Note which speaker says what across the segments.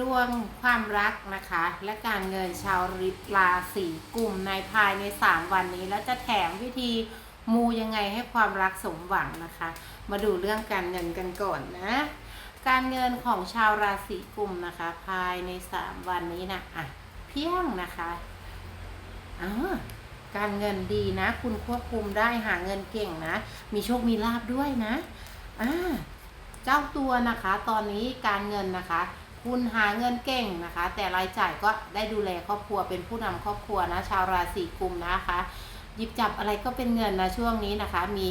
Speaker 1: ดวงความรักนะคะ และการเงินชาวราศีกลุ่มในภายใน 3 วันนี้ แล้วจะแถมวิธีมูยังไงให้ความรักสมหวังนะคะ มาดูเรื่องการเงินกันก่อนนะ การเงินของชาวราศีกลุ่มนะคะ ภายใน 3 วันนี้นะอะเพียงนะคะอ่าการเงินดีนะ คุณควบคุมได้หาเงินเก่งนะ มีโชคมีลาบด้วยนะอ่าเจ้าตัวนะคะ ตอนนี้การเงินนะคะ คุณหาเงินเก่งนะคะ แต่รายจ่ายก็ได้ดูแลครอบครัวเป็นผู้นำครอบครัวนะชาวราศีกุมนะคะ หยิบจับอะไรก็เป็นเงินนะช่วงนี้นะคะ มี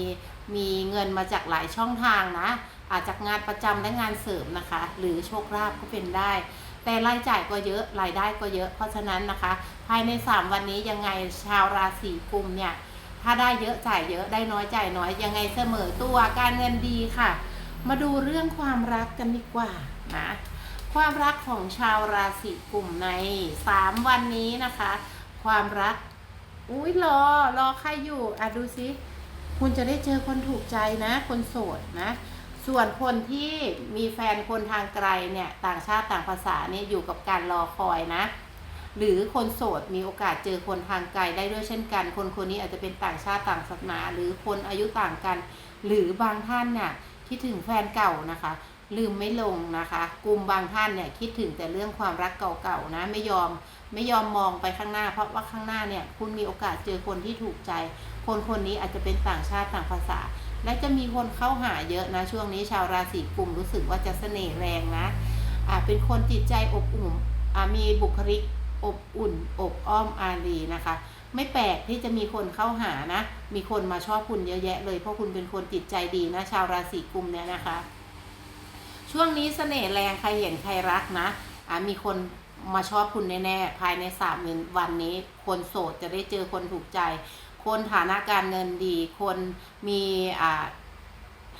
Speaker 1: มีเงินมาจากหลายช่องทางนะ อาจจากงานประจำและงานเสริมนะคะ หรือโชคลาภก็เป็นได้ แต่รายจ่ายก็เยอะรายได้ก็เยอะ เพราะฉะนั้นนะคะ ภายใน 3 วันนี้ยังไงชาวราศีกุมเนี่ยถ้าได้เยอะจ่ายเยอะได้น้อยจ่ายน้อยยังไงเสมอตัวการเงินดีค่ะ มาดูเรื่องความรักกันดีกว่านะ ความรักของชาวราศีกลุ่มใน 3 วันนี้นะคะ ความรัก อุ้ยรอรอใครอยู่อะดูสิคุณจะได้เจอคนถูกใจนะ คนโสดนะ ส่วนคนที่มีแฟนคนทางไกลเนี่ย ต่างชาติต่างภาษาเนี่ยอยู่กับการรอคอยนะ หรือคนโสดมีโอกาสเจอคนทางไกลได้ด้วยเช่นกัน คนคนนี้อาจจะเป็นต่างชาติต่างศาสนา หรือคนอายุต่างกัน หรือบางท่านเนี่ยคิดถึงแฟนเก่านะคะ ลืมไม่ลงนะคะ กลุ่มบางท่านเนี่ยคิดถึงแต่เรื่องความรักเก่าๆนะไม่ยอมไม่ยอมมองไปข้างหน้า เพราะว่าข้างหน้าเนี่ยคุณมีโอกาสเจอคนที่ถูกใจ คนคนนี้อาจจะเป็นต่างชาติต่างภาษา และจะมีคนเข้าหาเยอะนะช่วงนี้ชาวราศีกุมรู้สึกว่าจะเสน่ห์แรงนะอ่าเป็นคนจิตใจอบอุ่นอ่ามีบุคลิกอบอุ่น อบอ้อมอารีนะคะ ไม่แปลกที่จะมีคนเข้าหานะ มีคนมาชอบคุณเยอะแยะเลยเพราะคุณเป็นคนจิตใจดีนะ ชาวราศีกุมเนี่ยนะคะ ช่วงนี้เสน่ห์แรงใครเห็นใครรักนะอ่ามีคนมาชอบคุณแน่ๆภายในสามวันนี้ คนโสดจะได้เจอคนถูกใจ คนฐานะการเงินดี คนมีอ่า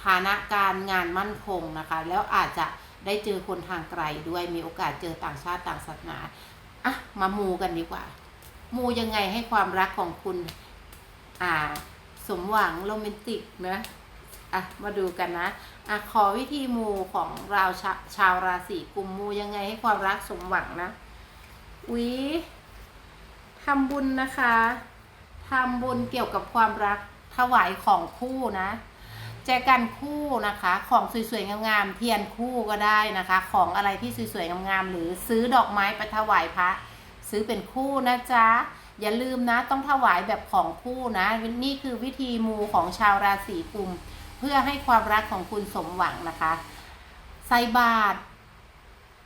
Speaker 1: ฐานะการงานมั่นคงนะคะ แล้วอาจจะได้เจอคนทางไกลด้วยมีโอกาสเจอต่างชาติต่างศาสนาอะมามูกันดีกว่า มูยังไงให้ความรักของคุณ อ่า สมหวังโรแมนติกนะ อะมาดูกันนะอะขอวิธีมูของเราชาชาวราศีกุมมูยังไงให้ความรักสมหวังนะอุ๊ยทำบุญนะคะทำบุญเกี่ยวกับความรักถวายของคู่นะแจกันคู่นะคะ ของสวยๆงามๆเทียนคู่ก็ได้นะคะ ของอะไรที่สวยๆงามๆหรือซื้อดอกไม้ไปถวายพระซื้อเป็นคู่นะจ๊ะอย่าลืมนะต้องถวายแบบของคู่นะ นี่คือวิธีมูของชาวราศีกุม เพื่อให้ความรักของคุณสมหวังนะคะ ใส่บาตร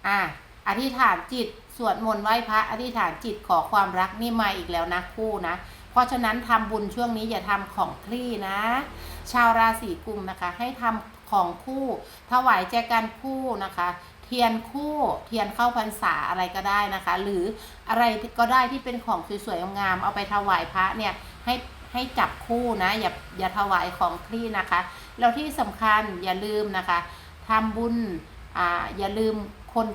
Speaker 1: อะอธิษฐานจิตสวดมนต์ไหว้พระอธิษฐานจิตขอความรักนี่มาอีกแล้วนะคู่นะ เพราะฉะนั้นทำบุญช่วงนี้อย่าทำของคลี่นะ ชาวราศีกุมนะคะ ให้ทำของคู่ ถวายแจกันคู่นะคะ เทียนคู่เทียนเข้าพรรษาอะไรก็ได้นะคะ หรืออะไรก็ได้ที่เป็นของสวยๆงามๆเอาไปถวายพระเนี่ยให้ ให้จับคู่นะ อย่าอย่าถวายของคลี่นะคะ แล้วที่สำคัญอย่าลืมนะคะทำบุญอ่าอย่าลืมคน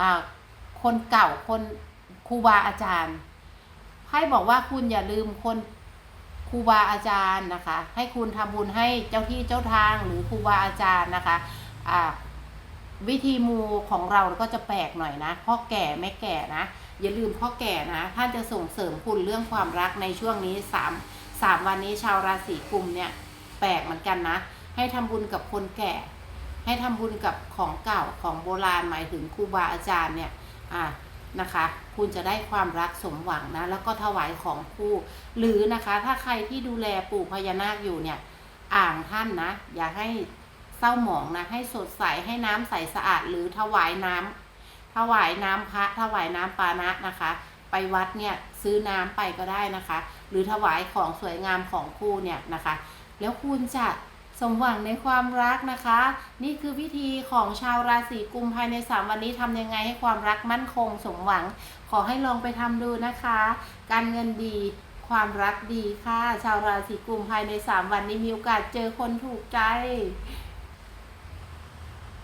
Speaker 1: อ่าคนเก่าคนครูบาอาจารย์ไพ่บอกว่าคุณอย่าลืมคนครูบาอาจารย์นะคะ ให้คุณทำบุญให้เจ้าที่เจ้าทางหรือครูบาอาจารย์นะคะอ่าวิธีมูของเราก็จะแปลกหน่อยนะพ่อแก่แม่แก่นะ อย่าลืมพ่อแก่นะท่านจะส่งเสริมคุณเรื่องความรักในช่วงนี้สามสามวันนี้ชาวราศีกุมเนี่ยแปลกเหมือนกันนะ ให้ทำบุญกับคนแก่ ให้ทำบุญกับของเก่าของโบราณหมายถึงครูบาอาจารย์เนี่ยอ่านะคะ คุณจะได้ความรักสมหวังนะ แล้วก็ถวายของคู่ หรือนะคะ ถ้าใครที่ดูแลปู่พญานาคอยู่เนี่ย อ่างท่านนะ อย่าให้เศร้าหมองนะ ให้สดใส ให้น้ำใสสะอาด หรือถวายน้ำ ถวายน้ำพระถวายน้ำปานะนะคะ ไปวัดเนี่ยซื้อน้ำไปก็ได้นะคะ หรือถวายของสวยงามของคู่เนี่ยนะคะ แล้วคุณจะสมหวังในความรักนะคะ นี่คือวิธีของชาวราศีกุมภายใน 3 วันนี้ทำยังไงให้ความรักมั่นคงสมหวัง ขอให้ลองไปทำดูนะคะ การเงินดีความรักดีค่ะ ชาวราศีกุมภายใน 3 วันนี้มีโอกาสเจอคนถูกใจ